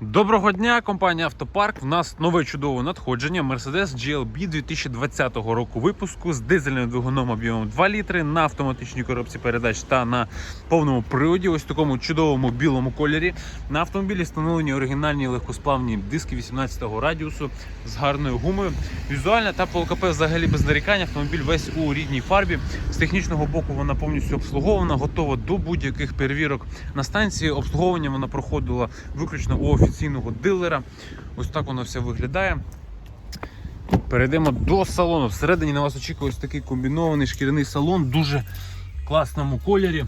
Доброго дня, компанія Автопарк. В нас нове чудове надходження Mercedes GLB 2020 року випуску з дизельним двигуном об'ємом 2 літри на автоматичній коробці передач та на повному приводі. Ось такому чудовому білому кольорі. На автомобілі встановлені оригінальні легкосплавні диски 18-го радіусу з гарною гумою. Візуальна та по взагалі без нарікань. Автомобіль весь у рідній фарбі. З технічного боку вона повністю обслугована, готова до будь-яких перевірок на станції. Обслуговування вона проходила виключно у офіційного дилера. Ось так воно все виглядає. Перейдемо до салону. Всередині на вас очікує ось такий комбінований шкіряний салон, дуже класному кольорі.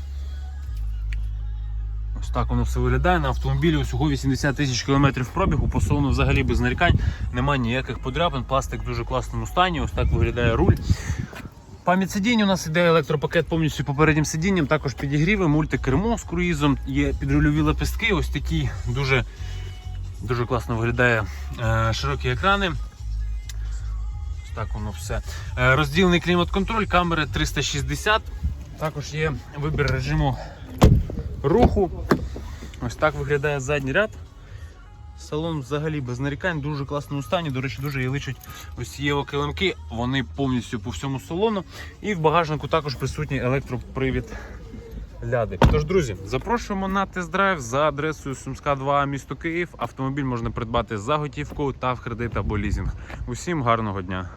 Ось так воно все виглядає. На автомобілі усього 80 тисяч кілометрів пробігу. По салону взагалі без нарікань. Немає ніяких подряпин. Пластик в дуже класному стані. Ось так виглядає руль. Пам'ять сидінь у нас іде електропакет повністю попереднім сидінням, також підігріви, мультикермо з круїзом, є підрульові лепестки, ось такі дуже, дуже класно виглядає е, широкі екрани. Ось так воно все. Е, розділений клімат-контроль, камери 360. Також є вибір режиму руху. Ось так виглядає задній ряд. Салон взагалі без нарікань, дуже класному стані. До речі, дуже її личать ось ці євокилимки. Вони повністю по всьому салону. І в багажнику також присутній електропривід ляди. Тож, друзі, запрошуємо на тест-драйв за адресою Сумська 2, місто Київ. Автомобіль можна придбати за готівку та в кредит або лізинг. Усім гарного дня!